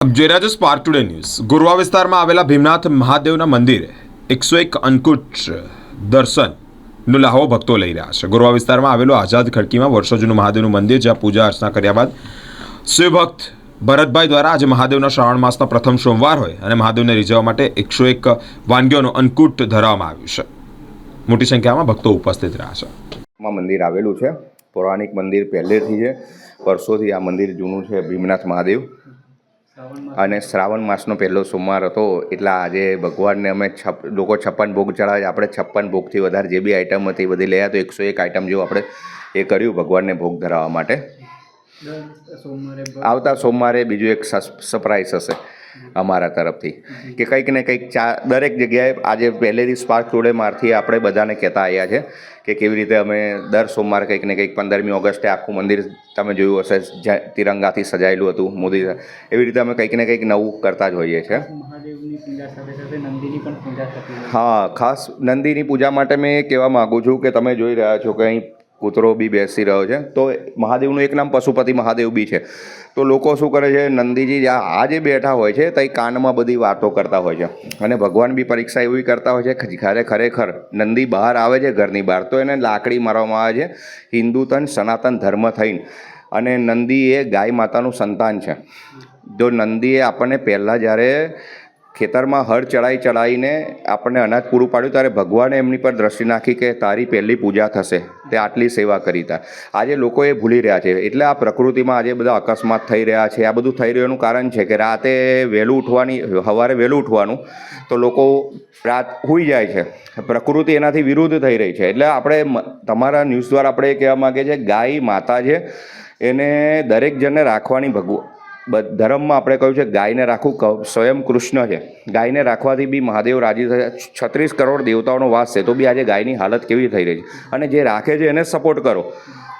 જોઈ રહ્યા છો ટુડે ન્યૂઝ ગુરવા વિસ્તારમાં આવેલા ભીમનાથ મહાદેવના મંદિરે એકસો એક અન્નકૂટ દર્શનનો લાહો ભક્તો લઈ રહ્યા છે. ગુરવા વિસ્તારમાં આવેલું આઝાદ ખડકીમાં વર્ષો જૂનું મહાદેવનું મંદિર, જ્યાં પૂજા અર્ચના કર્યા બાદ શિવભક્ત ભરતભાઈ દ્વારા આજે મહાદેવના શ્રાવણ માસના પ્રથમ સોમવાર હોય અને મહાદેવને રીઝવવા માટે એકસો એક વાનગીઓનું અંકુટ ધરાવવામાં આવ્યું છે. મોટી સંખ્યામાં ભક્તો ઉપસ્થિત રહ્યા છે. મંદિર આવેલું છે. પૌરાણિક મંદિર પહેલેથી છે. વર્ષોથી આ મંદિર જૂનું છે ભીમનાથ મહાદેવ. અને શ્રાવણ માસનો પહેલો સોમવાર હતો એટલે આજે ભગવાનને અમે છપ લોકો છપ્પન ભોગ ચડાવે આપણે છપ્પન ભોગથી વધારે જે બી આઈટમ હતી બધી લઈ તો એકસો એક આઈટમ જેવું આપણે એ કર્યું ભગવાનને ભોગ ધરાવવા માટે. આવતા સોમવારે બીજું એક સરપ્રાઈઝ હશે. અમારા તરફથી. કે કંઈક ને કંઈક ચા દરેક જગ્યાએ આજે પહેલેથી સ્પાર્ક ટુડે મારથી આપણે બધાને કહેતા આવ્યા છે કે કેવી રીતે અમે દર સોમવારે કંઈક ને કંઈક પંદરમી ઓગસ્ટે આખું મંદિર તમે જોયું હશે તિરંગાથી સજાયેલું હતું મોદી એવી રીતે અમે કંઈક ને કંઈક નવું કરતા જ હોઈએ છીએ. હા ખાસ નંદીની પૂજા માટે મેં કહેવા માગું છું કે તમે જોઈ રહ્યા છો કે અહીં કૂતરો બી બેસી રહ્યો છે. તો મહાદેવનું એક નામ પશુપતિ મહાદેવ બી છે. તો લોકો શું કરે છે, નંદીજી આ જે બેઠા હોય છે તો કાનમાં બધી વાતો કરતા હોય છે. અને ભગવાન બી પરીક્ષા એવી કરતા હોય છે જ્યારે ખરેખર નંદી બહાર આવે છે ઘરની બહાર, તો એને લાકડી મારવામાં આવે છે. હિન્દુ તન સનાતન ધર્મ થઈને. અને નંદી એ ગાય માતાનું સંતાન છે. જો નંદીએ આપણને પહેલાં જ્યારે ખેતરમાં હળ ચડાઈ ચડાવીને આપણને અનાજ પૂરું પાડ્યું ત્યારે ભગવાને એમની પર દ્રષ્ટિ નાખી કે તારી પહેલી પૂજા થશે. તે આટલી સેવા કરી તા. આજે લોકો એ ભૂલી રહ્યા છે. એટલે આ પ્રકૃતિમાં આજે બધા અકસ્માત થઈ રહ્યા છે. આ બધું થઈ રહ્યું કારણ છે કે રાતે વહેલું ઉઠવાની, સવારે વહેલું ઉઠવાનું તો લોકો રાત સૂઈ જાય છે. પ્રકૃતિ એનાથી વિરુદ્ધ થઈ રહી છે. એટલે આપણે તમારા ન્યૂઝ દ્વારા આપણે એ કહેવા માગીએ છીએ, ગાય માતા છે, એને દરેક જણને રાખવાની ભગવ ધર્મમાં આપણે કહ્યું છે ગાયને રાખવું સ્વયં કૃષ્ણ છે. ગાયને રાખવાથી બી મહાદેવ રાજી થયા. છત્રીસ કરોડ દેવતાઓનો વાસ છે, તો બી આજે ગાયની હાલત કેવી થઈ રહી છે. અને જે રાખે છે એને સપોર્ટ કરો.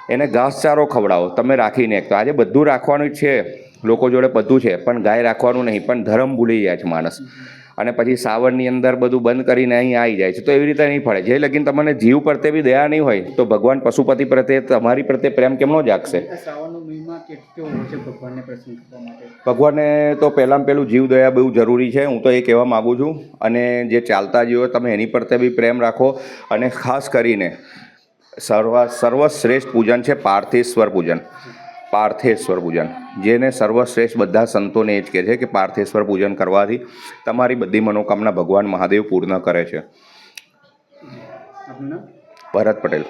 એને ઘાસચારો ખવડાવો, તમે રાખીને એક તો આજે બધું રાખવાનું છે. લોકો જોડે બધું છે, પણ ગાય રાખવાનું નહીં, પણ ધર્મ ભૂલી જાય છે માણસ. અને પછી સાવરની અંદર બધું બંધ કરીને અહીં આવી જાય છે. તો એવી રીતે નહીં ફળે. જે લગીન તમને જીવ પ્રત્યે બી દયા નહીં હોય તો ભગવાન પશુપતિ પ્રત્યે તમારી પ્રત્યે પ્રેમ કેમનો જાગશે? ભગવાનને તો પહેલાં પહેલું જીવ દયા બહુ જરૂરી છે હું તો એ કહેવા માગું છું. અને જે ચાલતા જીવો તમે એની પ્રત્યે બી પ્રેમ રાખો. અને ખાસ કરીને સર્વ સર્વશ્રેષ્ઠ પૂજન છે પાર્થેશ્વર પૂજન. પાર્થેશ્વર પૂજન. જેને સર્વશ્રેષ્ઠ બધા સંતોને એ જ કહે છે કે પાર્થેશ્વર પૂજન કરવાથી તમારી બધી મનોકામના ભગવાન મહાદેવ પૂર્ણ કરે છે. ભરત પટેલ.